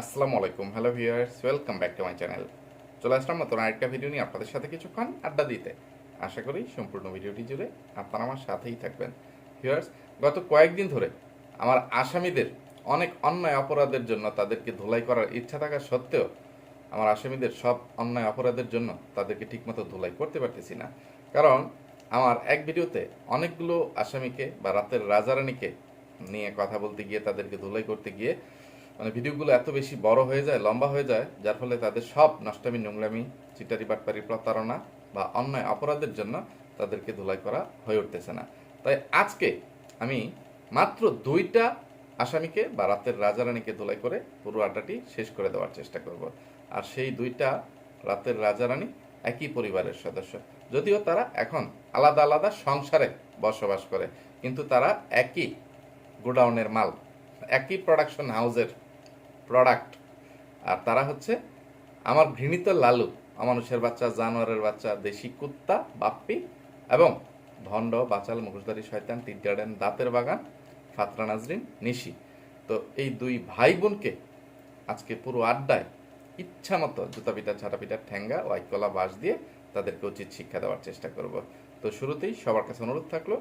আসসালামু আলাইকুম, hello viewers, welcome back to my channel. চলে আসলাম নতুন আরেকটা ভিডিও নিয়ে আপনাদের সাথে কিছুক্ষণ আড্ডা দিতে। আশা করি সম্পূর্ণ ভিডিওটি জুড়ে আপনারা আমার সাথেই থাকবেন। ভিউয়ার্স, গত কয়েকদিন ধরে আমার আসামিদের অনেক অন্যায় অপরাধের জন্য তাদেরকে ধুলাই করার ইচ্ছা থাকা সত্ত্বেও আমার আসামিদের সব অন্যায় অপরাধের জন্য তাদেরকে ঠিকমতো ধুলাই করতে পারতেছি না। কারণ আমার এক ভিডিওতে অনেকগুলো আসামিকে বা রাতের রাজারানীকে নিয়ে কথা বলতে গিয়ে তাদেরকে ধুলাই করতে গিয়ে মানে ভিডিওগুলো এত বেশি বড় হয়ে যায়, লম্বা হয়ে যায়, যার ফলে তাদের সব নষ্টামি, নোংরামি, চিটারি বাটপারি প্রতারণা বা অন্যায় অপরাধের জন্য তাদেরকে ধুলাই করা হয়ে উঠতেছে না। তাই আজকে আমি মাত্র দুইটা আসামিকে বা রাতের রাজারানীকে ধুলাই করে পুরো আড্ডাটি শেষ করে দেওয়ার চেষ্টা করব। আর সেই দুইটা রাতের রাজারানী একই পরিবারের সদস্য। যদিও তারা এখন আলাদা আলাদা সংসারে বসবাস করে, কিন্তু তারা একই গোডাউনের মাল, একই প্রোডাকশন হাউসের প্রোডাক্ট আর তারা হচ্ছে আমার ঘৃণিত লালু, অমানুষের বাচ্চা, জানোয়ারের বাচ্চা, দেশি কুত্তা, বাপ্পি এবং ভণ্ড, বাচাল, মুখোশধারী, শয়তান টিডাডেন দাঁতের বাগান, ফাতরা নাজরিন, নিশি। তো এই দুই ভাই বোনকে আজকে পুরো আড্ডায় ইচ্ছা মতো জুতা পিঠা ছাটা পিঠা ঠ্যাঙ্গা ওয়াইকলা বাস দিয়ে তাদেরকে উচিত শিক্ষা দেওয়ার চেষ্টা করব। তো শুরুতেই সবার কাছে অনুরোধ থাকল,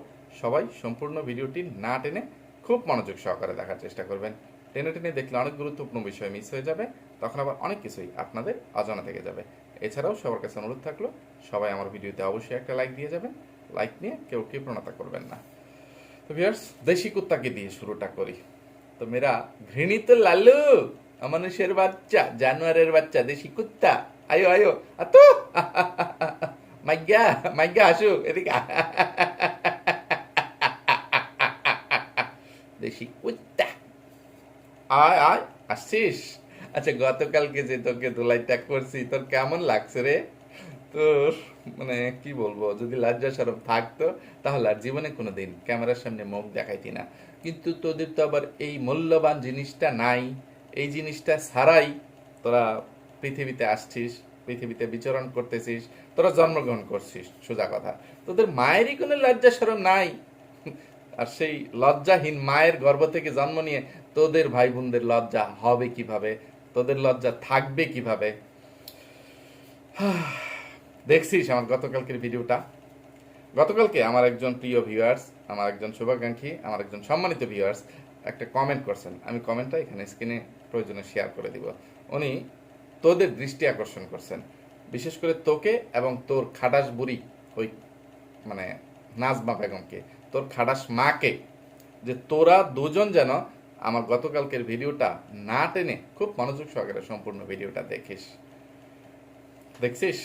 সবাই সম্পূর্ণ ভিডিওটি না টেনে খুব মনোযোগ সহকারে দেখার চেষ্টা করবেন। টেনে টেনে দেখলে অনেক গুরুত্বপূর্ণ বিষয় মিস হয়ে যাবে, তখন আবার অনেক কিছুই আপনাদের অজানা থেকে যাবে। এছাড়াও সবার কাছে অনুরোধ থাকল, সবাই আমার ভিডিওতে অবশ্যই একটা লাইক দিয়ে যাবেন। লাইক নিয়ে কেউ প্রণতা করবেন না। তো ভিউয়ার্স দেশি কুত্তাকে দিয়ে শুরুটা করি। তো মেরা ঘৃণিত লালু মানুষের বাচ্চা, জানোয়ারের বাচ্চা, দেশি কুত্তা। আয়ো আয়ো, আতো! মাইগা মাইগা আসু এদিকে দেশি কুত্তা আয় আয় আসছিস আচ্ছা গতকালকে যে তোকে দোলাইটা করছি, তোর কেমন লাগছে রে? তোর মানে কি বলব, যদি লজ্জা সরব থাকতো, তাহলে আর জীবনে কোনোদিন ক্যামেরার সামনে মুখ দেখাইতি না। কিন্তু তোদের তো আবার এই মূল্যবান জিনিসটা নাই। এই জিনিসটা ছাড়াই তোরা পৃথিবীতে আসছিস, পৃথিবীতে বিচরণ করতেছিস, তোরা জন্মগ্রহণ করছিস, সোজা কথা। তোদের মায়েরই কোনো লজ্জা সরম নাই। আর সেই লজ্জাহীন মায়ের গর্ভ থেকে জন্ম নিয়ে তোদের ভাই বোনদের লজ্জা হবে কীভাবে? তোদের লজ্জা থাকবে কীভাবে? দেখছিস আমার গতকালকের ভিডিওটা? গতকালকে আমার একজন প্রিয় ভিউয়ার্স আমার একজন শুভাকাঙ্ক্ষী, আমার একজন সম্মানিত ভিউয়ার্স একটা কমেন্ট করছেন। আমি কমেন্টটা এখানে স্ক্রিনে প্রয়োজনে শেয়ার করে দিব। উনি তোদের দৃষ্টি আকর্ষণ করছেন। বিশেষ করে তোকে এবং তোর খাটাস বুড়ি ওই মানে নাজমা বেগমকে, তোর খাটাস মাকে, যে তোরা দুজন যেন আমার গতকালকের ভিডিওটা না টেনে খুব মনোযোগ সহকারে সম্পূর্ণ ভিডিওটা দেখিস। দেখছিস?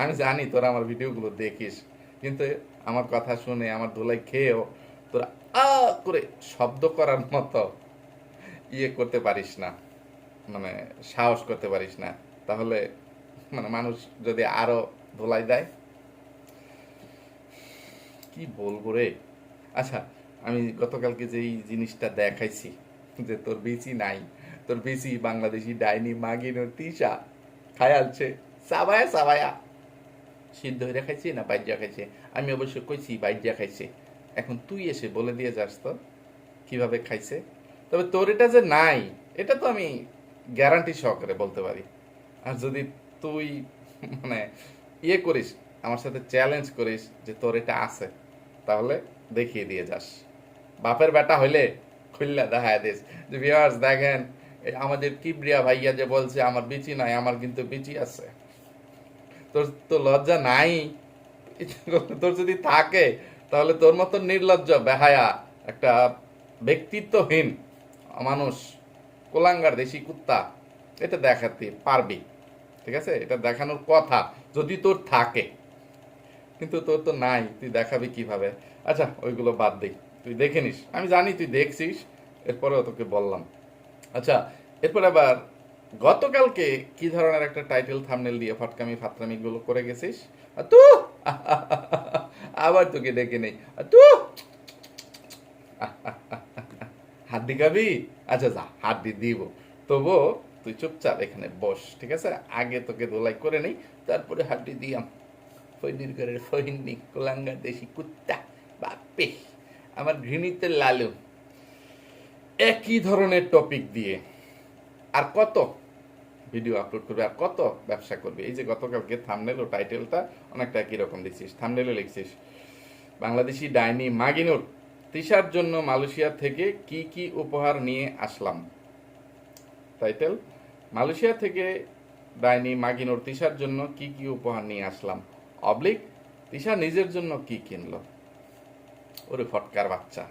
আমি জানি তোরা আমার ভিডিওগুলো দেখিস, কিন্তু আমার কথা শুনে, আমার ধুলাই খেয়েও তোরা আ করে শব্দ করার মতো ইয়ে করতে পারিস না মানে সাহস করতে পারিস না। তাহলে মানে মানুষ যদি আরও ধোলাই দেয়, কি বলব রে? আচ্ছা আমি গতকালকে যেই জিনিসটা দেখাইছি যে তোর বিচি নাই, তোর বিচি বাংলাদেশি ডাইনি মাগিনো তিসা খায়ালছে, সাবায়া সাবায়া। সিদ্ধ হয়ে খাইছে না বাইজা খাইছে? আমি অবশ্য কইছি বাইজা খাইছে। এখন তুই এসে বলে দিয়ে যাস তো, কীভাবে খাইছে? তবে তোর এটা যে নাই, এটা তো আমি গ্যারান্টি সহকারে বলতে পারি। আর যদি তুই মানে ইয়ে করিস, আমার সাথে চ্যালেঞ্জ করিস যে তোর এটা আছে, তাহলে দেখিয়ে দিয়ে যাস। বাপের বেটা হইলে খুললা দেখায় দিস। যে ভিউয়ার্স দেখেন আমাদের কিবরিয়া ভাইয়া যে বলছে, আমার বিচি নাই, আমার কিন্তু বিচি আছে। তোর তো লজ্জা নাই? তোর যদি থাকে, তাহলে তোর মতো নির্লজ্জ, বেহায়া, একটা ব্যক্তিত্বহীন মানুষ, কোলাঙ্গার দেশি কুত্তা, এটা দেখাতে পারবি, ঠিক আছে? এটা দেখানোর কথা, যদি তোর থাকে। কিন্তু তোর তো নাই, তুই দেখাবি কীভাবে? আচ্ছা ওইগুলো বাদ দিই তুই দেখে নিস। আমি জানি তুই দেখছিস, এরপরেও তোকে বললাম। আচ্ছা এরপর আবার, গতকালকে কি ধরনের একটা টাইটেল থামনেল দিয়ে ফটকামি ফাতরামি গুলো করে গেছিস? তু আবার তোকে ডেকে নেই। তু হাড্ডি খাবি? আচ্ছা যা হাড্ডি দিব। তবু তুই চুপচাপ এখানে বস, ঠিক আছে? আগে তোকে দোলাই করে নেই, তারপরে হাড্ডি দিয়াম। ফৈনির ঘরের ফৈনি কোলাঙ্গা দেশি কুত্তা, বাপে। আমার ঘৃণিত লালু, একই ধরনের টপিক দিয়ে আর কত ভিডিও আপলোড করবে আর কত ব্যবসা করবে? এই যে গতকালকে থামনেল ও টাইটেলটা অনেকটা একই রকম দিচ্ছিস। থামনেলে লিখছিস, বাংলাদেশি ডাইনি মাগিনুর তিশার জন্য মালয়েশিয়া থেকে কি কি উপহার নিয়ে আসলাম? টাইটেল মালয়েশিয়া থেকে ডাইনি মাগিনুর তিশার জন্য কি কি উপহার নিয়ে আসলাম? অবলিক তিশা নিজের জন্য কি কিনলো? ওরে ফটকার বাচ্চা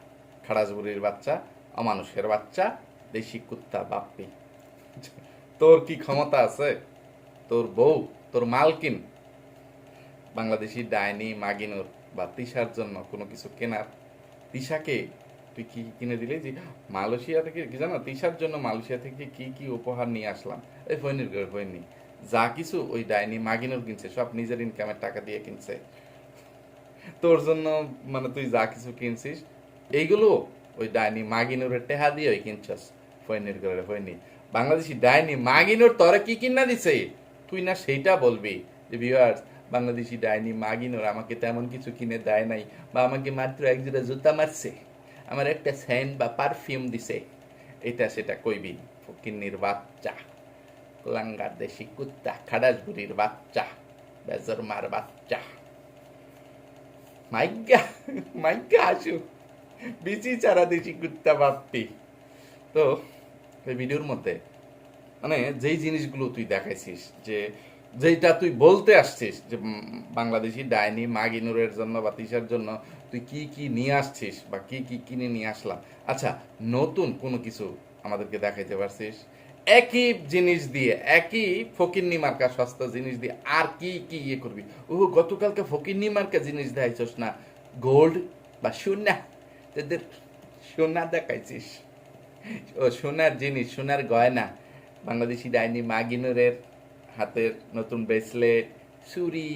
খাড়াজবুরির বাচ্চা, অমানুষের বাচ্চা, দেশি কুত্তা, বাপ্পি। তোর কি ক্ষমতা আছে? তোর বউ, তোর মালকিন। বাংলাদেশি ডাইনি, মাগিনুর বা তিশার জন্য কোনো কিছু কেনার তিশাকে তুই কি কিনে দিলি? যে মালয়েশিয়া থেকে, কি জানো? তিশার জন্য মালয়েশিয়া থেকে কি কি উপহার নিয়ে আসলাম। এই ফৈনির ঘরে ফৈনি যা কিছু ওই ডাইনি, মাগিনুর কিনছে, সব নিজের ইনকামের টাকা দিয়ে কিনছে। তোর জন্য মানে তুই যা কিছু কিনছিস, এইগুলো ওই ডাইনি মাগিনুরের টেহা দিয়ে ওই কিনছস ফৈনির ঘরে ফৈনি বাংলাদেশি ডাইনি মাগিনুর তরে কি কিনা দিছে? তুই না সেইটা বলবি যে ভিউয়ার্স বাংলাদেশি ডাইনি মাগিনুর আমাকে তেমন কিছু কিনে দেয় নাই বা আমাকে মাত্র এক জোড়া জুতা মারছে, আমার একটা সেন্ট বা পারফিউম দিছে। এটা সেটা কইবি, ফকিন্নির বাচ্চা, লাঙ্গার দেশি কুত্তা খাডাসবুরির বাচ্চা, বেজর মার বাচ্চা। মাইগা আসু বিচি চারা দেশি কুত্তা বাপ্পি তো, এই ভিডিওর মধ্যে মানে যেই জিনিসগুলো তুই দেখাইছিস, যে যেটা তুই বলতে আসছিস, যে বাংলাদেশি ডাইনি মাগিনুরের জন্য বা তিসার জন্য তুই কি কি নিয়ে আসছিস বা কি কি কিনে নিয়ে আসলাম। আচ্ছা নতুন কোনো কিছু আমাদেরকে দেখাইতে পারছিস? একই জিনিস দিয়ে, একই ফকিন্নি মার্কা সস্তা জিনিস দিয়ে আর কি কি ইয়ে করবি? ও গতকালকে ফকিন্নি মার্কা জিনিস দেখাইছস না? গোল্ড বা সোনা? তোদের সোনা দেখাইছিস? ও, সোনার জিনিস, সোনার গয়না। বাংলাদেশি ডাইনি মাগিনুরের হাতের নতুন ব্রেসলেট চুরি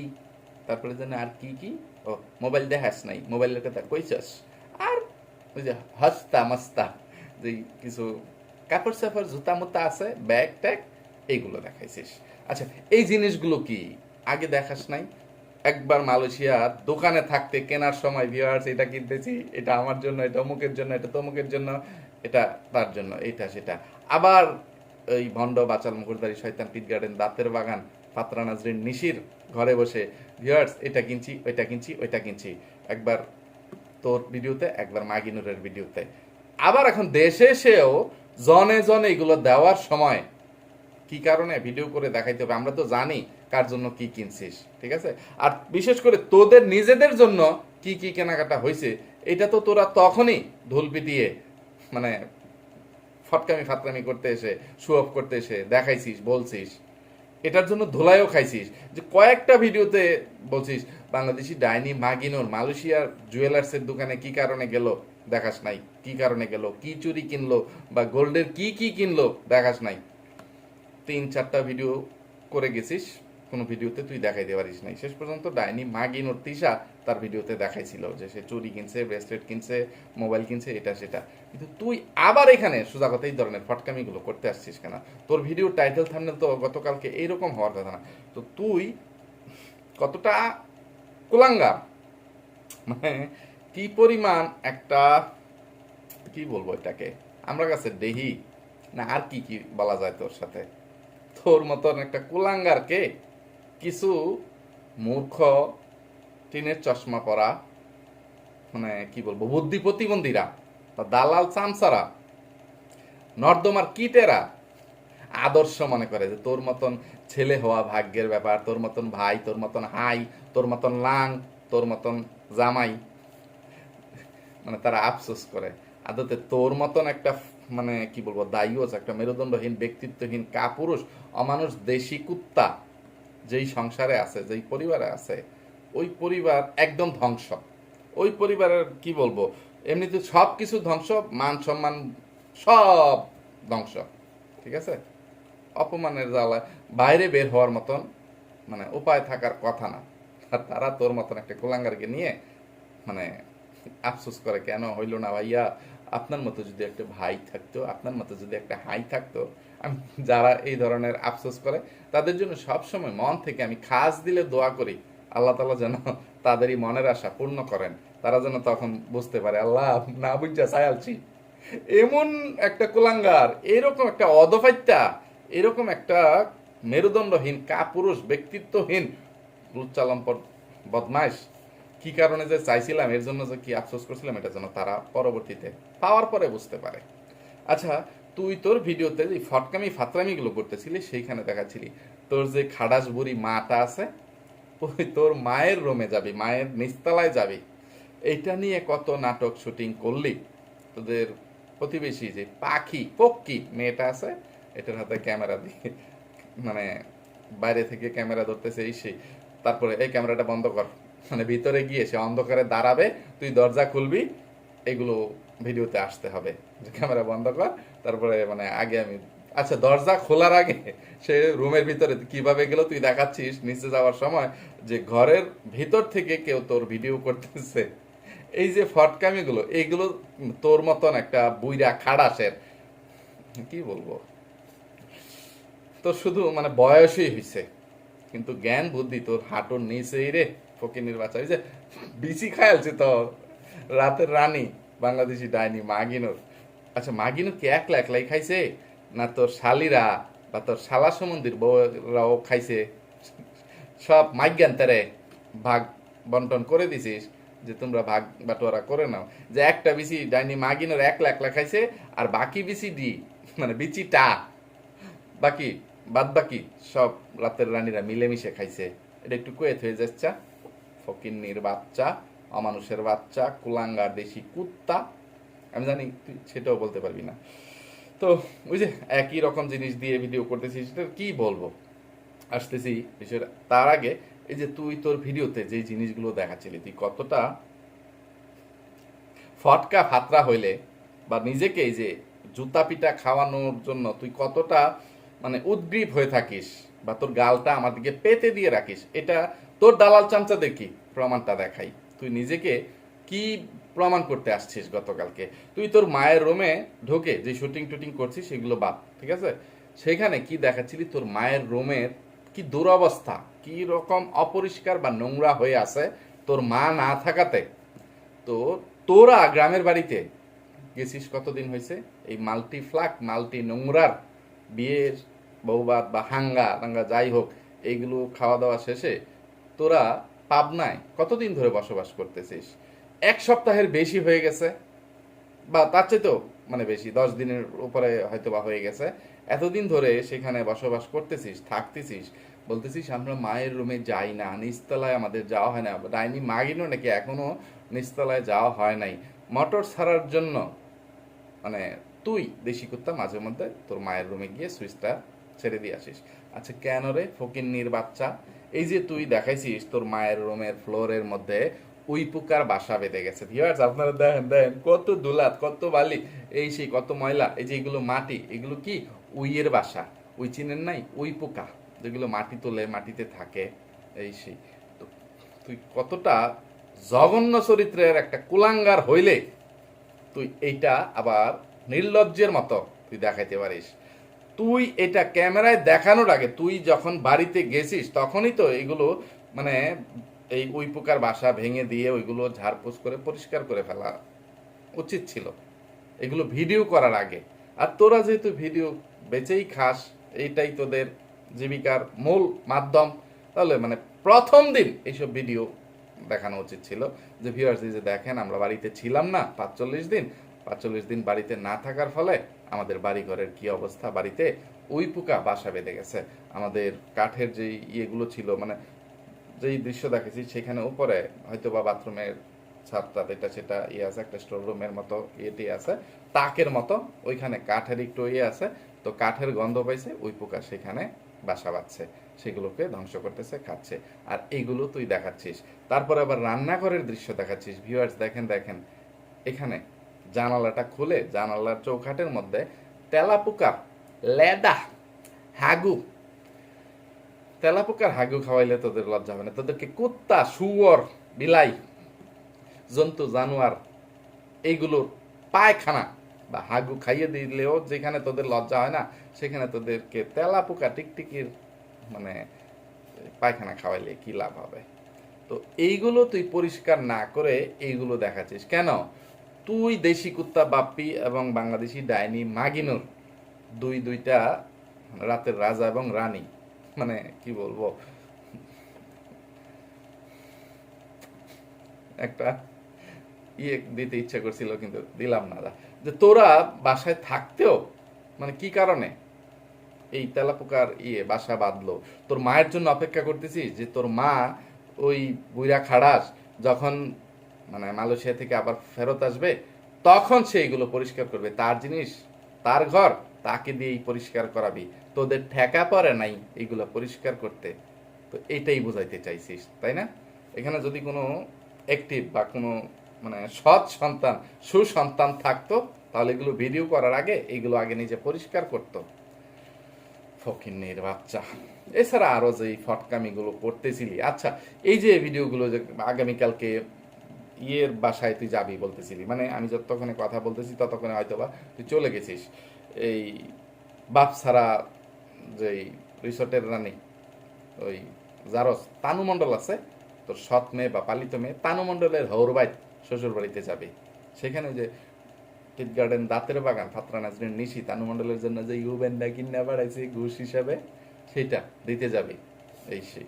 তারপরে যেন আর কি কি? ও, মোবাইল দেখাস নাই, মোবাইলের কথা কইছস? আর ওই যে হস্তা মস্তা, যে কিছু কাপড় সাপড় জুতা মুতা আছে, ব্যাগ, ট্যাগ, এইগুলো দেখাইছিস। আচ্ছা এই জিনিসগুলো কি? আগে দেখাস নাই? একবার মালয়েশিয়া দোকানে থাকতে কেনার সময় ভিউয়ার্স এটা কিনতেছি, এটা আমার জন্য, এটা অমুকের জন্য, এটা তমুকের জন্য, এটা তার জন্য এটা সেটা। আবার এই ভণ্ড বাচাল মুখুরদারি শয়তান পিট গার্ডেন, দাঁতের বাগান পাত্রা নাজরিন, নিশির ঘরে বসে ভিউয়ার্স এটা কিনছি, ওইটা কিনছি ওইটা কিনছি। একবার তোর ভিডিওতে, একবার মাগিনুরের ভিডিওতে। আবার এখন দেশে এসেও জনে জনে এগুলো দেওয়ার সময় কি কারণে ভিডিও করে দেখাইতে হবে? আমরা তো জানি কার জন্য কি কিনছিস, ঠিক আছে? আর বিশেষ করে তোদের নিজেদের জন্য কি কি কেনাকাটা হয়েছে, এটা তো তোরা তখনই ঢোল পিটিয়ে মানে ফটকামি ফাতকামি করতে এসে শু অফ করতে এসে দেখাইছিস, বলছিস। এটার জন্য ধোলাইও খাইছিস। যে কয়েকটা ভিডিওতে বলছিস, বাংলাদেশি ডাইনি মাগিনোর মালয়েশিয়ার জুয়েলার্সের দোকানে কি কারণে গেল, দেখাস নাই। কি কারণে গেল? কি চুরি কিনলো? বা গোল্ডের কি কি কিনলো? দেখাস নাই। তিন, চারটা ভিডিও করে গেছিস। কোনো ভিডিওতে তুই দেখাইতে পারিস নাই। শেষ পর্যন্ত ডাইনি মাগিন ওর তিশা তার ভিডিওতে দেখাইছিল যে সে চুরি কিনছে, ব্রেসলেট কিনছে, মোবাইল কিনছে, এটা, সেটা। কিন্তু তুই আবার এখানে সোজা কথা এই ধরনের ফটকামিগুলো করতে আসছিস কেন? তোর ভিডিও টাইটেল থামনেল তো গতকালকে এইরকম হওয়ার কথা না। তো তুই কতটা কুলাঙ্গা মানে কি পরিমাণ একটা, কি বলব এটাকে? আমরা কাছে দেহি। না, আর কি কি বলা যায় তোর সাথে? তোর মতন একটা কুলাঙ্গারকে কিছু মূর্খ টিনের চশমা পরা মানে কি বলব, বুদ্ধি প্রতিবন্ধীরা দালাল চামচারা, নর্দমার কিটেরা আদর্শ মনে করে যে তোর মতন ছেলে হওয়া ভাগ্যের ব্যাপার, তোর মতন ভাই, তোর মতন হাই, তোর মতন লাং, তোর মতন জামাই। মানে তারা আফসোস করে। আদতে তোর মতন একটা মানে কি বলব দায়ুস একটা মেরুদণ্ডহীন, ব্যক্তিত্বহীন কাপুরুষ, অমানুষ, দেশি কুত্তা যেই সংসারে আছে, যেই পরিবারে আছে, ওই পরিবার একদম ধ্বংস। ওই পরিবারের কি বলব? এমনিতে সব কিছু ধ্বংস, মান সম্মান সব ধ্বংস, ঠিক আছে? অপমানের জ্বালা বাইরে বের হওয়ার মতন মানে উপায় থাকার কথা না। আর তারা তোর মতন একটা কুলাঙ্গারকে নিয়ে মানে আফসোস করে, কেন হইল না ভাইয়া? আপনার মতো যদি একটা ভাই থাকতো, আপনার মতো যদি একটা হাই থাকতো যারা এই ধরনের আফসোস করে, তাদের জন্য সব সময় মন থেকে আমি খাস দিলে দোয়া করি, আল্লাহ তালা যেন তাদেরই মনের আশা পূর্ণ করেন। তারা যেন তখন বুঝতে পারে, আল্লাহ, না বুঝা চাইছি এমন একটা কুলাঙ্গার, এরকম একটা অদফাইত্যা এরকম একটা মেরুদণ্ডহীন কাপুরুষ, ব্যক্তিত্বহীন লুচ্চালম্পট বদমাইশ। কি কারণে যে চাইছিলাম, এর জন্য যে কি আফসোস করছিলাম, এটা যেন তারা পরবর্তীতে পাওয়ার পরে বুঝতে পারে। আচ্ছা তুই তোর ভিডিওতে যে ফটকামি ফাতরামি গুলো করতেছিলি, সেইখানে দেখাচ্ছিলি। তোর যে খাডাস বুড়ি মাটা আছে তোর মায়ের রুমে যাবি, মায়ের নিচতলায় যাবি। এইটা নিয়ে কত নাটক শুটিং করলি? তোদের প্রতিবেশী যে পাখি, পক্ষী মেয়েটা আছে, এটার হাতে ক্যামেরা দিয়ে মানে বাইরে থেকে ক্যামেরা ধরতেছে, এই সেই। তারপরে এই ক্যামেরাটা বন্ধ কর। মানে ভিতরে গিয়ে সে অন্ধকারে দাঁড়াবে, তুই দরজা খুলবি, এগুলো ভিডিওতে আসতে হবে। যে ক্যামেরা বন্ধ কর, তারপরে মানে আগে আমি আচ্ছা দরজা খোলার আগে সে রুমের ভিতরে কীভাবে গেল তুই দেখাচ্ছিস? নিচে যাওয়ার সময় যে ঘরের ভিতর থেকে কেউ তোর ভিডিও করতেছে। এই যে ফটকামিগুলো এইগুলো তোর মতন একটা বুইরা খাড়াসের কি বলব? তোর শুধু মানে বয়সই হয়েছে কিন্তু জ্ঞান, বুদ্ধি তোর হাঁটুর নিচেই রে, ফকিনির বাচ্চা ওই যে বিচি খায়ালছে তো রাতের রানী। বাংলাদেশি ডাইনি মাগিনুর। আচ্ছা মাগিনুর কি একলা একলাই খাইছে? না তোর শালিরা বা তোর শালা সমন্দির বউরাও খাইছে? সব মাইজ্ঞান তারে ভাগ বন্টন করে দিছিস যে তোমরা ভাগ বাটোয়ারা করে নাও। যে একটা বিসি ডাইনি মাগিনোর একলা একলা খাইছে আর বাকি বিসি ডি মানে বিচিটা বাকি বাদ বাকি সব রাতের রানীরা মিলেমিশে খাইছে। এটা একটু কুয়েত হয়ে যাচ্ছে, ফকিন্নির বাচ্চা। অমানুষের বাচ্চা কুলাঙ্গার দেশি কুত্তা। আমি জানি তুই সেটাও বলতে পারবি না। তো ওই যে একই রকম জিনিস দিয়ে ভিডিও করতেছি সেটা কি বলব? আসতেছি বিষয়টা। তার আগে এই যে তুই তোর ভিডিওতে যে জিনিসগুলো দেখাচ্ছিলি, তুই কতটা ফটকা ফাতরা হইলে বা নিজেকে এই যে জুতা পিটা খাওয়ানোর জন্য তুই কতটা মানে উদ্গ্রীব হয়ে থাকিস বা তোর গালটা আমার দিকে পেতে দিয়ে রাখিস, এটা তোর দালাল চামচা দেখি প্রমাণটা দেখাই? তুই নিজেকে কি প্রমাণ করতে আসছিস গতকালকে? তুই তোর মায়ের রুমে ঢোকে যে শুটিং টুটিং করছিস, সেগুলো বাদ, ঠিক আছে? সেখানে কি দেখাচ্ছিলি? তোর মায়ের রুমের কি দুরবস্থা, কি রকম অপরিষ্কার বা নোংরা হয়ে আছে তোর মা না থাকাতে? তো তোরা গ্রামের বাড়িতে গেছিস, কতদিন হয়েছে? এই মাল্টি ফ্লাক মাল্টি নোংরার বিয়ের বৌবাদ বা হাঙ্গা টাঙ্গা যাই হোক, এইগুলো খাওয়া দাওয়া শেষে তোরা পাবনায় কতদিন ধরে বসবাস করতেছিস? এক সপ্তাহের বেশি হয়ে গেছে, বা তার চেয়েও মানে বেশি, দশ দিনের উপরে হয়তো বা হয়ে গেছে। এতদিন ধরে সেখানে বসবাস করতেছিস, থাকতেছিস, বলতেছিস আমরা মায়ের রুমে যাই না, নিচতলায় আমাদের যাওয়া হয় না। ডাইনি মাগিনও নাকি এখনও নিচতলায় যাওয়া হয় নাই। মোটর ছাড়ার জন্য মানে তুই দেশি কুত্তা মাঝে মধ্যে তোর মায়ের রুমে গিয়ে সুইচটা ছেড়ে দিয়ে আসিস। আচ্ছা কেন রে ফকিন্নির বাচ্চা? এই যে তুই দেখাইছিস তোর মায়ের রুমের ফ্লোরের মধ্যে উই পোকার বাসা বেঁধে গেছে। ভিউয়ার্স আপনারা দেখেন দেখেন, কত দুলাত, কত বালি। এই সেই কত ময়লা, এই যে এগুলো মাটি, এগুলো কি? উইয়ের বাসা। উই চিনেন নাই? উই পোকা, যেগুলো মাটি তোলে, মাটিতে থাকে। এই সেই। তো তুই কতটা জঘন্য চরিত্রের একটা কুলাঙ্গার হইলে তুই এইটা আবার নির্লজ্জের মতো তুই দেখাইতে পারিস। তুই এটা ক্যামেরায় দেখানোর আগে তুই যখন বাড়িতে গেছিস, তখনই তো এগুলো মানে এই উই পোকার বাসা ভেঙে দিয়ে ওইগুলো ঝাড়পোছ করে পরিষ্কার করে ফেলা উচিত ছিল। এগুলো ভিডিও করার আগে। আর তোরা যেহেতু ভিডিও বেচেই খাস, এইটাই তোদের জীবিকার মূল মাধ্যম, তাহলে মানে প্রথম দিন এইসব ভিডিও দেখানো উচিত ছিল। যে ভিউয়ার্স যে দেখেন, আমরা বাড়িতে ছিলাম না পাঁচচল্লিশ দিন পাঁচচল্লিশ দিন বাড়িতে না থাকার ফলে আমাদের বাড়ি ঘরের কি অবস্থা? বাড়িতে উই পোকা বাসা বেঁধে গেছে। আমাদের কাঠের যে ইয়েগুলো ছিল মানে যেই দৃশ্য দেখেছি সেখানে উপরে হয়তো বা বাথরুমের ছাদটা এটা সেটা ইয়ে আছে, একটা স্টোর রুমের মতো ইয়েটি আছে, তাকের মতো, ওইখানে কাঠের একটু ইয়ে আছে, তো কাঠের গন্ধ পাইছে, ওই পোকা সেখানে বাসা বাঁধছে, সেগুলোকে ধ্বংস করতেছে, খাচ্ছে। আর এইগুলো তুই দেখাচ্ছিস। তারপরে আবার রান্নাঘরের দৃশ্য দেখাচ্ছিস। ভিউয়ার্স দেখেন দেখেন, এখানে জানালাটা খুলে জানালার চৌখাটের মধ্যে তেলাপোকার লেদা, হাগু। তেলাপোকার হাগু খাওয়াইলে তোদের লজ্জা হবে না। তোদেরকে কুত্তা, শুয়োর, বিলাই, জন্তু, জানোয়ার, এইগুলোর পায়খানা বা হাগু খাইয়ে দিলেও যেখানে তোদের লজ্জা হয় না, সেখানে তোদেরকে তেলাপোকা টিকটিকির মানে পায়খানা খাওয়াইলে কি লাভ হবে? তো এইগুলো তুই পরিষ্কার না করে এইগুলো দেখাচ্ছিস। কেন? তুই দেশি কুত্তা, বাপ্পি এবং বাংলাদেশি ডাইনি মাগিনুর। দুই দুইটা রাতের রাজা এবং রানী। মানে কি বলব? একটা ইয়ে দিতে ইচ্ছা করছিল, কিন্তু দিলাম না যে তোরা বাসায় থাকতেও মানে কি কারণে? এই তেলাপোকার ইয়ে বাসা বাঁধলো। তোর মায়ের জন্য অপেক্ষা করতেছিস যে তোর মা ওই বুইরা খাড়াস, যখন মানে মালয়েশিয়া থেকে আবার ফেরত আসবে, তখন সে এগুলো পরিষ্কার করবে। তার জিনিস, তার ঘর, তাকে দিয়েই পরিষ্কার করাবি। তোদের ঠেকা পড়ে নাই এগুলো পরিষ্কার করতে। তো এটাই বোঝাইতে চাইছিস, তাই না? এখানে যদি কোনো অ্যাক্টিভ বা কোনো মানে সৎ সন্তান, সুসন্তান থাকতো, তাহলে এগুলো ভিডিও করার আগে এগুলো আগে নিজে পরিষ্কার করতো। ফকিন্নির বাচ্চা। এছাড়া আরও যে ফটকামিগুলো করতেছিলি আচ্ছা এই যে ভিডিওগুলো যে আগামীকালকে ইয়ের বাসায় তুই যাবি বলতেছিলি। মানে আমি যতক্ষণে কথা বলতেছি ততক্ষণে হয়তো বা তুই চলে গেছিস। এই বাপ ছাড়া যে রিসোর্টের রানী, ওই জারস তানু মণ্ডল আছে, তোর সৎ মেয়ে বা পালিত মেয়ে, তানু মণ্ডলের হৌর বাইত শ্বশুর বাড়িতে যাবে। সেখানে যে টিট গার্ডেন দাঁতের বাগান, ফাতরা নাজরিন নিশি, তানু মণ্ডলের জন্য যে ইউবেন্ডা কিনা বাড়াইছে, ঘুষ হিসাবে সেটা দিতে যাবে। এই সেই।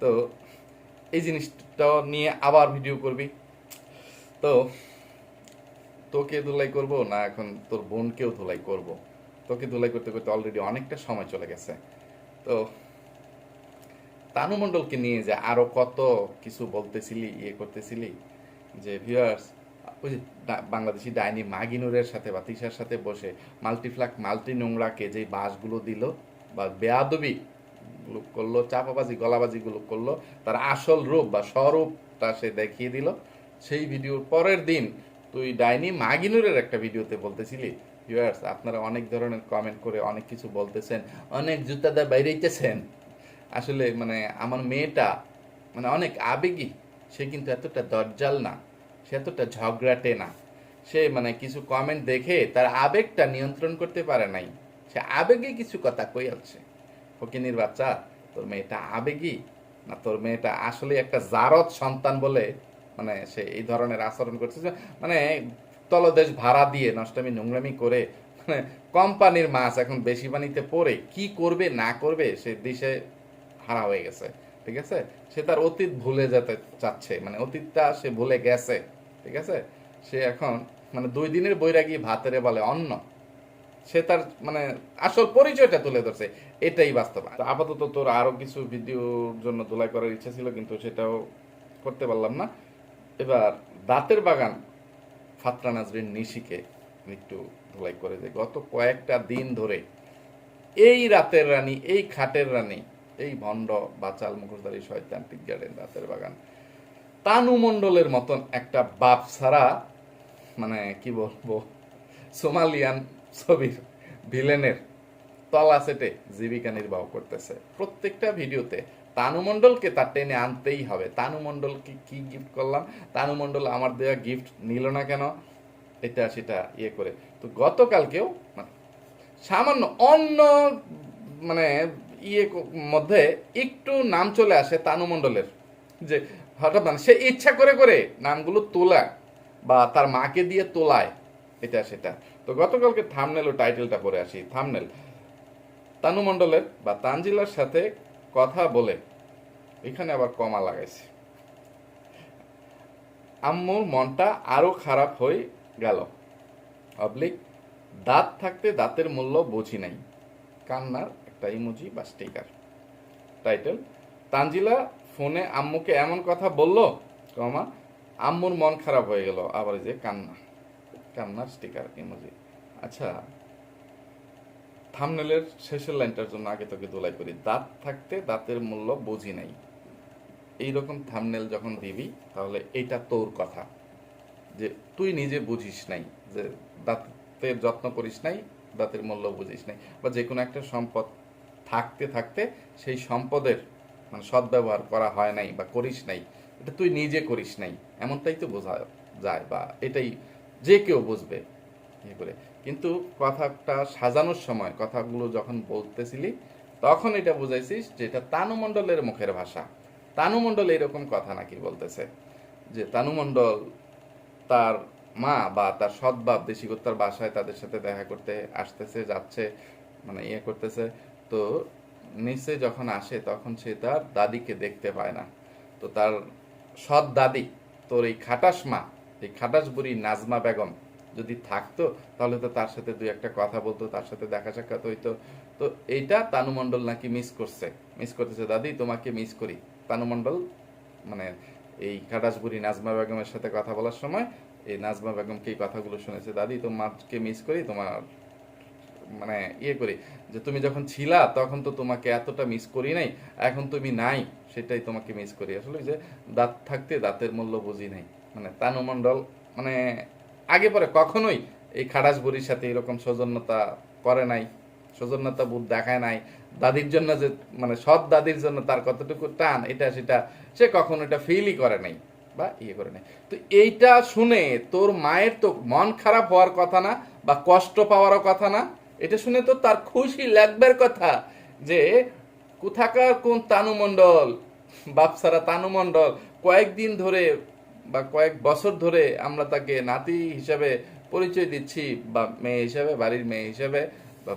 তো এই জিনিসটা নিয়ে আবার ভিডিও করবি। তো তোকে ধুলাই করব না এখন তোর বোনকেও ধুলাই করব। তোকে ধুলাই করতে করতে অলরেডি অনেকটা সময় চলে গেছে। তো তানু মণ্ডলকে নিয়ে যে আরও কত কিছু বলতেছিলি ইয়ে করতেছিলি, যে ভিউয়ার্স ওই বাংলাদেশি ডাইনি মাগিনুরের সাথে বা তিশার সাথে বসে মাল্টিফ্লাক মাল্টি নোংরাকে যে বাসগুলো দিল বা বেয়াদবি করল, চাপাবাজি, গলাবাজিগুলো করল, তার আসল রূপ বা স্বরূপটা সে দেখিয়ে দিল। সেই ভিডিওর পরের দিন তুই ডাইনি মাগিনুরের একটা ভিডিওতে বলতেছিলি ভিউয়ার্স আপনারা অনেক ধরনের কমেন্ট করে অনেক কিছু বলতেছেন, অনেক জুতা দা বাইরেইতেছেন আসলে মানে আমার মেয়েটা মানে অনেক আবেগী, সে কিন্তু এতটা দরজাল না, সে এতটা ঝগড়াটে না। সে মানে কিছু কমেন্ট দেখে তার আবেগটা নিয়ন্ত্রণ করতে পারে নাই। সে আবেগে কিছু কথা কই আছে ফকিনির বাচ্চা, তোর মেয়েটা আবেগী না তোর মেয়েটা আসলে একটা জারত সন্তান বলে মানে সে এই ধরনের আচরণ করছে যে মানে তলদেশ ভাড়া দিয়ে নষ্টমী নোংরামি করে মানে কোম্পানির মাছ এখন বেশি পানিতে পড়ে, কি করবে, না করবে, সে দিশে হারা হয়ে গেছে, ঠিক আছে? সে তার অতীত ভুলে যেতে চাচ্ছে মানে অতীতটা সে ভুলে গেছে, ঠিক আছে? সে এখন মানে দুই দিনের বৈরাগী ভাতেরে বলে অন্ন। সে তার মানে আসল পরিচয়টা তুলে ধরছে, এটাই বাস্তব। আপাতত তোর আরও কিছু ভিডিওর জন্য ধুলাই করার ইচ্ছা ছিল, কিন্তু সেটাও করতে পারলাম না। এবার দাঁতের বাগান ফাতরা নাজরিন নিশিকে একটু ধুলাই করে যে গত কয়েকটা দিন ধরে এই রাতের রানী, এই খাটের রানী, এই ভণ্ড বাচাল মুখোশধারী শয়তান টিক গার্ডেন রাতের বাগান। তানু মণ্ডলের মতন একটা বাপ ছাড়া মানে কি বলব, সোমালিয়ান ছবির ভিলেনের তলা সেটে জীবিকা নির্বাহ করতেছে। প্রত্যেকটা ভিডিওতে তানু মণ্ডলকে তার টেনে আনতেই হবে। তানু মণ্ডলকে কি গিফট করলাম? তানু মণ্ডল আমার দেওয়া গিফট নিল না কেন? এটা সেটা ইয়ে করে। তো গতকালকেও মানে সামান্য অন্য মানে ইয়ে মধ্যে একটু নাম চলে আসে তানু মণ্ডলের যে হঠাৎ মানে সে ইচ্ছা করে করে নামগুলো তোলা বা তার মাকে দিয়ে তোলায়। এটা সেটা। তো গতকালকে থামনেল ও টাইটেলটা পরে আসি। থামনেল। তানু মণ্ডলের বা তানজিলার সাথে কথা বলে, এখানে আবার কমা লাগাইছে। আম্মুর মনটা আরও খারাপ হয়ে গেল। অবলিক, দাঁত থাকতে দাঁতের মূল্য বুঝি নাই। কান্নার একটা ইমোজি বা স্টিকার। টাইটেল, তানজিলা ফোনে আম্মুকে এমন কথা বলল, কমা, আম্মুর মন খারাপ হয়ে গেল, আবার যে কান্না। কান্নার স্টিকার ইমোজি। আচ্ছা থামনেলের শেষের লাইনটার জন্য আগে তোকে দোলাই করি। দাঁত থাকতে দাঁতের মূল্য বুঝি নাই। এইরকম থামনেল যখন দিবি, তাহলে এইটা তোর কথা। যে তুই নিজে বুঝিস নাই যে দাঁতের যত্ন করিস নাই, দাঁতের মূল্য বুঝিস নাই। বা যে কোনো একটা সম্পদ থাকতে থাকতে সেই সম্পদের মানে সদ্ব্যবহার করা হয় নাই বা করিস নাই, এটা তুই নিজে করিস নাই। এমনটাই তো বোঝা যায় বা এটাই যে কেউ বুঝবে। করে কিন্তু কথাটা সাজানোর সময়, কথাগুলো যখন বলতেছিলি, তখন এটা বুঝাইছিস যে এটা তানুমণ্ডলের মুখের ভাষা। তানুমণ্ডল এরকম কথা নাকি বলতেছে? যে তানুমণ্ডল তার মা বা তার দেশি কুত্তার বাসায় তাদের সাথে দেখা করতে আসতেছে, যাচ্ছে মানে ইয়ে করতেছে। তো নিচে যখন আসে, তখন সে তার দাদিকে দেখতে পায় না। তো তার সৎ দাদি, তোর এই খাটাস মা, এই খাটাস বুড়ি নাজমা বেগম যদি থাকতো, তাহলে তো তার সাথে দুই একটা কথা বলতো, তার সাথে দেখা সাক্ষাৎ হইতো। তো এইটা তানু মণ্ডল নাকি মিস করছে। মিস করতেছে, দাদি, তোমাকে মিস করি। তানু মণ্ডল মানে এই খাটাসবুড়ি নাজমা বেগমের সাথে কথা বলার সময়, এই নাজমা বেগমকে এই কথাগুলো শুনেছে, দাদি, তোমাকে মিস করি, তোমার মানে ইয়ে করি। যে তুমি যখন ছিলা, তখন তো তোমাকে এতটা মিস করি নাই, এখন তুমি নাই, সেটাই তোমাকে মিস করি। আসলে যে দাঁত থাকতে দাঁতের মূল্য বুঝি নাই। মানে তানু মণ্ডল মানে আগে পরে কখনোই এই খাটাস বুড়ির সাথে এরকম সৌজন্যতা করে নাই, সৌজন্যতা বোধ দেখায় নাই। দাদির জন্য যে মানে সৎ দাদির জন্য তার কতটুকু টান, এটা সেটা সে কখনো এটা ফিলই করে নাই বা ইয়ে করে নাই। তো এইটা শুনে তোর মায়ের তো মন খারাপ হওয়ার কথা না বা কষ্ট পাওয়ারও কথা না, এটা শুনে তো তার খুশি লাগবার কথা যে, কোথাকার কোন তানুমণ্ডল বাপসারা তানুমণ্ডল কয়েকদিন ধরে বা কয়েক বছর ধরে আমরা তাকে নাতি হিসাবে পরিচয় দিচ্ছি বা মেয়ে হিসাবে, বাড়ির মেয়ে হিসাবে বা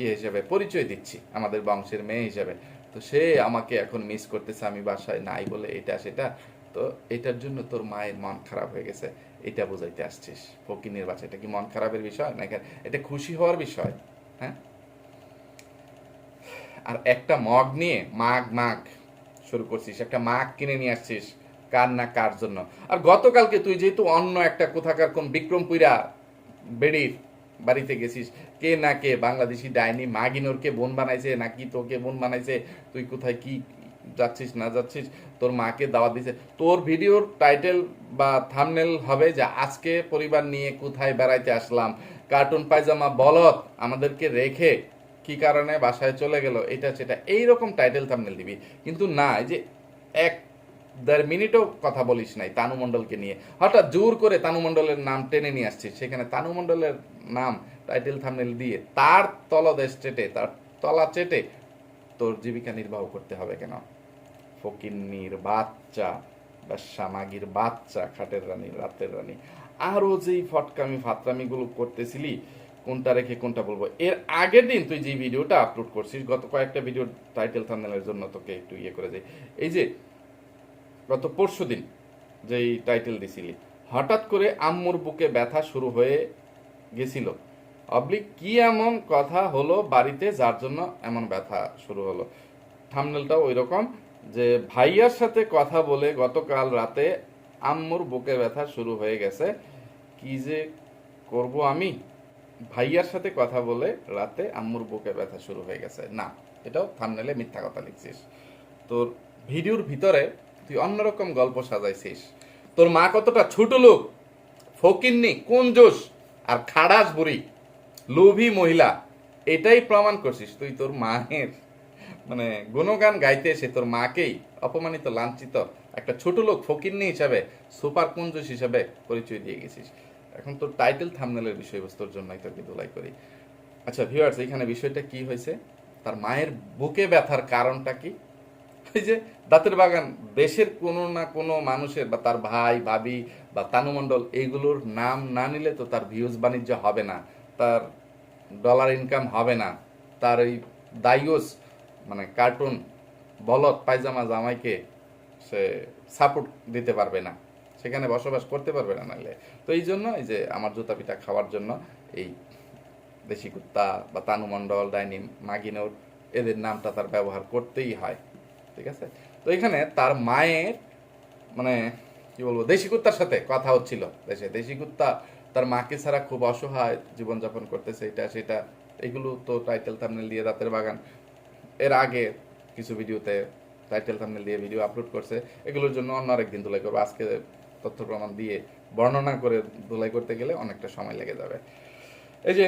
ইয়ে হিসাবে পরিচয় দিচ্ছি, আমাদের বংশের মেয়ে হিসাবে। তো সে আমাকে এখন মিস করতেছে, আমি বাসায় নাই বলে এটা সেটা। তো এটার জন্য তোর মায়ের মন খারাপ হয়ে গেছে, এটা বোঝাইতে আসছিস। ফকিনের বাচ্চা এটা কি মন খারাপের বিষয়? না এটা খুশি হওয়ার বিষয়? হ্যাঁ? আর একটা মগ নিয়ে মাগ মাগ শুরু করছিস, একটা মাগ কিনে নিয়ে আসছিস। কার না কার জন্য? আর গতকালকে তুই যেহেতু অন্য একটা কোথাকার কোন বিক্রমপুরা বেড়ির বাড়িতে গেছিস, কে না কে বাংলাদেশি ডাইনি মাগিনোরকে বোন বানাইছে, নাকি তোকে বোন বানাইছে, তুই কোথায় কি যাচ্ছিস, না যাচ্ছিস, তোর মাকে দাওয়াত দিছে। তোর ভিডিওর টাইটেল বা থামনেল হবে যে আজকে পরিবার নিয়ে কোথায় বেড়াইতে আসলাম, কার্টুন পায়জামা বলত আমাদেরকে রেখে কি কারণে বাসায় চলে গেল, এটা সেটা, এইরকম টাইটেল থামনেল দিবি। কিন্তু না যে এক দেড় মিনিটও কথা বলিস নাই তানু মণ্ডলকে নিয়ে। হঠাৎ জোর করে তানু মণ্ডলের নাম টেনে নিয়ে আসছিস সেখানে তানু মণ্ডলের নাম টাইটেল থামনেল দিয়ে তার তলদেশ চেটে, তার তলা চেটে তোর জীবিকা নির্বাহ করতে হবে কেন? ফকিন্নির বাচ্চা বা সামাগির বাচ্চা, খাটের রানী, রাতের রানী। আরও যেই ফটকামি ফাতরামিগুলো করতেছিলি, কোনটা রেখে কোনটা বলব? এর আগের দিন তুই যে ভিডিওটা আপলোড করছিস, গত কয়েকটা ভিডিও টাইটেল থামনেলের জন্য তোকে একটু ইয়ে করে যাই এই যে গত পরশু দিন যেই টাইটেল দিছিলি, হঠাৎ করে আম্মুর বুকে ব্যথা শুরু হয়ে গেছিল। অবলিক কি এমন কথা হলো বাড়িতে যার জন্য এমন ব্যথা শুরু হলো? থামনেলটাও ওই রকম যে ভাইয়ার সাথে কথা বলে গতকাল রাতে আম্মুর বুকে ব্যথা শুরু হয়ে গেছে। কি যে করব আমি? ভাইয়ার সাথে কথা বলে রাতে আম্মুর বুকে ব্যথা শুরু হয়ে গেছে। না, এটাও থামনেলে মিথ্যা কথা লিখছিস। তোর ভিডিওর ভিতরে তুই অন্যরকম গল্প সাজাইছিস। তোর মা কতটা ছোট লোক? ফকিন্নি, কোন জোশ? আর খাড়াস বুড়ি, লোভী মহিলা। এটাই প্রমাণ করছিস তুই তোর মায়ের মানে গুণগান গাইতে এসে তোর মাকেই অপমানিত, লাঞ্ছিত একটা ছোট লোক ফকিন্নি হিসাবে, সুপার কুঞ্জুস হিসাবে পরিচয় দিয়ে গেছিস। এখন তোর টাইটেল থামনেলের বিষয়বস্তুর জন্যই তোকে দোলাই করি। আচ্ছা ভিউয়ার্স এখানে বিষয়টা কি হয়েছে? তার মায়ের বুকে ব্যথার কারণটা কি? ওই যে দাঁতের বাগান, দেশের কোনো না কোনো মানুষের বা তার ভাই, ভাবি বা তানুমণ্ডল এইগুলোর নাম না নিলে তো তার ভিউজ বাণিজ্য হবে না, তার ডলার ইনকাম হবে না, তার ওই দায়ুস মানে কার্টুন বলদ, পায়জামা জামাইকে সে সাপোর্ট দিতে পারবে না, সেখানে বসবাস করতে পারবে না নাহলে। তো এই জন্য এই যে আমার জুতা পিঠা খাওয়ার জন্য এই দেশি কুত্তা বা তানুমণ্ডল, ডাইনি মাগিনোর এদের নামটা তার ব্যবহার করতেই হয়। ঠিক আছে? তো এখানে তার মায়ের মানে কি বলব, দেশি কুত্তার সাথে কথা হচ্ছিল দেশে। দেশি কুত্তা তার মাকে ছাড়া খুব অসহায় জীবনযাপন করতেছে, এটা, সেটা। এগুলো তো টাইটেল থামনেল দিয়ে রাতের বাগান। এর আগে কিছু ভিডিওতে টাইটেল থামনেল দিয়ে ভিডিও আপলোড করছে। এগুলোর জন্য অন্য আরেকদিন ধুলাই করব। আজকে তথ্য প্রমাণ দিয়ে বর্ণনা করে ধুলাই করতে গেলে অনেকটা সময় লেগে যাবে। এই যে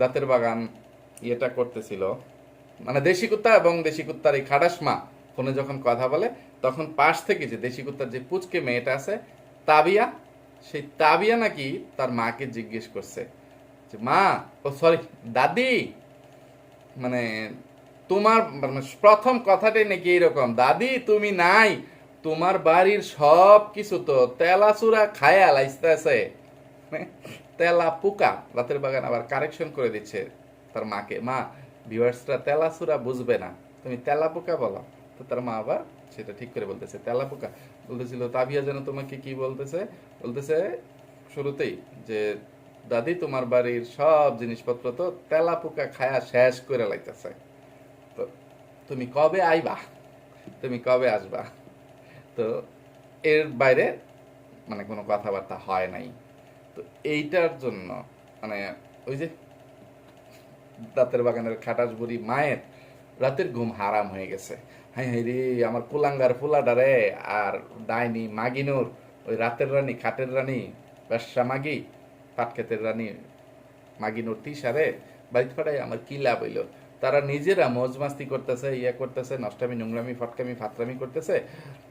দাঁতের বাগান ইয়েটা করতেছিল মানে দেশি কুত্তা এবং দেশি কুত্তার এই খাটাস মা ফোনে যখন কথা বলে, তখন পাশ থেকে যে দেশি কুত্তার যে পুচকে মেয়েটা আছে, তাবিয়া, সেই তাবিয়া নাকি তার মাকে জিজ্ঞেস করছে যে, মা, ও সরি, দাদি মানে তোমার মানে প্রথম কথাটাই নাকি এরকম, দাদি তুমি নাই, তোমার বাড়ির সব কিছু তো তেলাচুরা খায়া লাইতেছে মানে তেলা পোকা, রাতের বাগান আবার কারেকশন করে দিচ্ছে তার মাকে। মা ভিউয়ার্সরা তেলা সুরা বুঝবে না, তুমি তেলা পোকা বলো। তো তার মা আবার সেটা ঠিক করে বলতেছে তেলা পোকা বলতেছিল, তাবিয়া যেন তোমাকে কি বলতেছে? বলতেছে শুরুতেই যে, দাদি, তোমার বাড়ির সব জিনিসপত্র তো তেলা পোকা খায়া শেষ করে লাইতেছে। তো তুমি কবে আইবা? তুমি কবে আসবা? তো এর বাইরে মানে কোনো কথাবার্তা হয় নাই। তো এইটার জন্য মানে ওই যে দাঁতের বাগানের খাটাস বুড়ি মায়ের রাতের ঘুম হারাম হয়ে গেছে। হ্যাঁ হাই রে, আমার কুলাঙ্গার ফুলাডারে আর ডাইনি মাগিনুর, ওই রাতের রানী, খাটের রানী, ব্যবসা মাগি, পাটক্ষেতের রানী মাগিনুর তিসারে বাড়িতে পাড়ায় আমার কি লাভ হইল? তারা নিজেরা মজ মাস্তি করতেছে ইয়ে করতেছে, নষ্টামি, নোংরামি, ফটকামি, ফাতরামি করতেছে।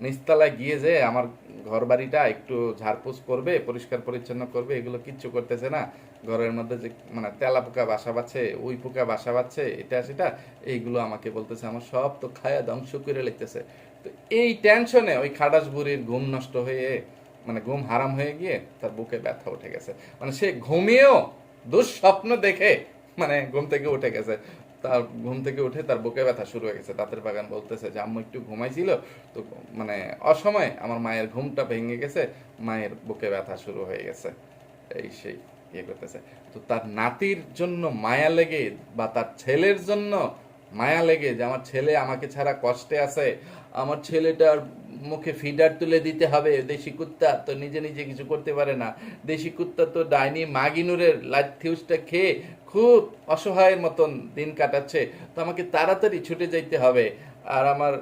নিচতলায় গিয়ে যে আমার ঘর বাড়িটা একটু ঝাড়পুছ করবে, পরিষ্কার পরিচ্ছন্ন করবে, এগুলো কিচ্ছু করতেছে না। ঘরের মধ্যে যে মানে তেলা পোকা, বাসা বাচ্ছে, উই পোকা, বাসা বাচ্ছে, এটা, সেটা, এইগুলো আমাকে বলতেছে, আমার সব তো খায়া ধ্বংস করে লিখতেছে তো এই টেনশনে ওই খাটাস বুড়ির ঘুম নষ্ট হয়ে মানে ঘুম হারাম হয়ে গিয়ে তার বুকে ব্যথা উঠে গেছে। মানে সে ঘুমিয়েও দুঃস্বপ্ন দেখে মানে ঘুম থেকে উঠে গেছে। তার ঘুম থেকে উঠে তার বুকে ব্যথা শুরু হয়ে গেছে। দাঁতের বাগান বলতেছে যে, আম্মু একটু ঘুমাইছিল? তো মানে অসময়ে আমার মায়ের ঘুমটা ভেঙে গেছে, মায়ের বুকে ব্যথা শুরু হয়ে গেছে। এই সেই ইয়ে করতেছে। তো তার নাতির জন্য মায়া লেগে বা তার ছেলের জন্য মায়া লেগে যে, আমার ছেলে আমাকে ছাড়া কষ্টে আছে, আমার ছেলেটার মুখে ফিডার তুলে দিতে হবে, দেশি কুত্তা তো নিজে নিজে কিছু করতে পারে না, দেশি কুত্তা তো ডাইনি মাগিনুরের লাথিউসটা খেয়ে খুব অসহায়ের মতন দিন কাটাচ্ছে। তো আমাকে তাড়াতাড়ি ছুটে যাইতে হবে। আর আমার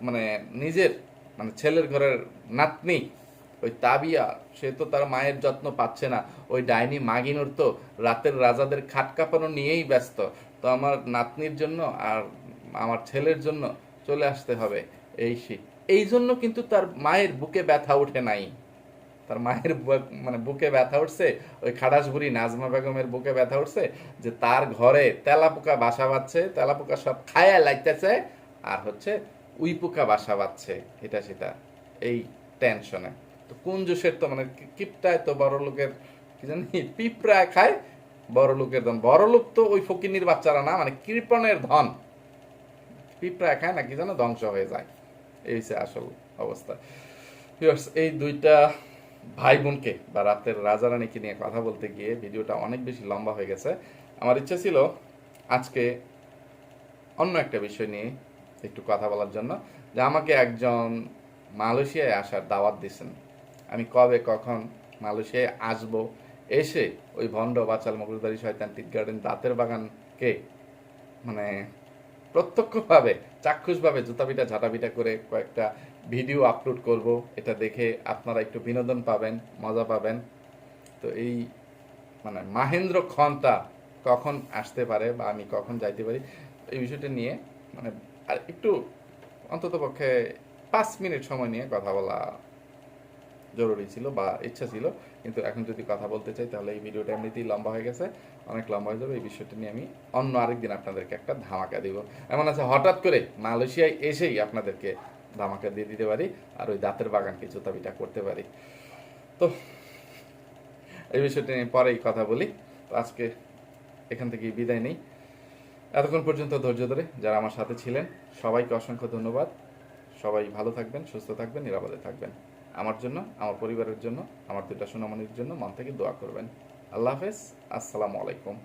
মানে নিজের মানে ছেলের ঘরের নাতনি, ওই তাবিয়া, সে তো তার মায়ের যত্ন পাচ্ছে না। ওই ডাইনি মাগিনুর তো রাতের রাজাদের খাট কাঁপানো নিয়েই ব্যস্ত। তো আমার নাতনির জন্য আর আমার ছেলের জন্য চলে আসতে হবে। এই সেই এই জন্য কিন্তু তার মায়ের বুকে ব্যথা ওঠে নাই। তার মায়ের মানে বুকে ব্যথা উঠছে, ওই খাটাস বুড়ি নাজমা বেগমের বুকে ব্যথা উঠছে, যে তার ঘরে তেলা পোকা বাসা বাঁধছে তেলা পোকা সব খায়া লাগতেছে আর হচ্ছে উই পোকা বাসা বাঁধছে, এটা সেটা, এই টেনশনে। তো কোন জোশের তো মানে কিপটায় তো বড় লোকের, কি জানি, পিঁপড়ায় খায় বড় লোকের ধন। বড় লোক তো ওই ফকিনির বাচ্চারা না মানে কৃপণের ধন। পিঁপড়া খায় না, কি যেন ধ্বংস হয়ে যায়। এই হচ্ছে আসল অবস্থা। এই দুইটা ভাই বোনকে বা রাতের রাজা রানীকে নিয়ে কথা বলতে গিয়ে ভিডিওটা অনেক বেশি লম্বা হয়ে গেছে। আমার ইচ্ছা ছিল আজকে অন্য একটা বিষয় নিয়ে একটু কথা বলার জন্য, যে আমাকে একজন মালয়েশিয়ায় আসার দাওয়াত দিয়েছেন। আমি কবে, কখন মালয়েশিয়ায় আসব, এসে ওই ভণ্ড বাচাল মগরদারি শয়তান টিট গার্ডেন দাঁতের বাগানকে মানে প্রত্যক্ষভাবে, চাক্ষুষভাবে জুতাপিটা ঝাঁটাপিটা করে কয়েকটা ভিডিও আপলোড করব। এটা দেখে আপনারা একটু বিনোদন পাবেন, মজা পাবেন। তো এই মানে মাহেন্দ্র খনটা কখন আসতে পারে বা আমি কখন যাইতে পারি, এই বিষয়টা নিয়ে মানে আর একটু অন্ততপক্ষে পাঁচ মিনিট সময় নিয়ে কথা বলা জরুরি ছিল বা ইচ্ছা ছিল। কিন্তু এখন যদি কথা বলতে চাই, তাহলে এই ভিডিওটা এমনিতেই লম্বা হয়ে গেছে। অনেক লম্বা হয়ে যাবে। এই বিষয়টা নিয়ে আমি অন্য আরেকদিন আপনাদেরকে একটা ধামাকা দিব। এমন আছে, হঠাৎ করে মালয়েশিয়ায় এসেই আপনাদেরকে ধামাকা দিয়ে দিতে পারি আর ওই দাঁতের বাগান বাগানকে জুতাবিটা করতে পারি। তো এই বিষয়টা নিয়ে পরেই কথা বলি। তো আজকে এখান থেকে বিদায় নেই। এতক্ষণ পর্যন্ত ধৈর্য ধরে যারা আমার সাথে ছিলেন, সবাইকে অসংখ্য ধন্যবাদ। সবাই ভালো থাকবেন, সুস্থ থাকবেন, নিরাপদে থাকবেন। আমার জন্য, আমার পরিবারের জন্য, আমার দুটা সোনামণির জন্য মন থেকে দোয়া করবেন। আল্লাহ হাফেজ, আসসালামু আলাইকুম।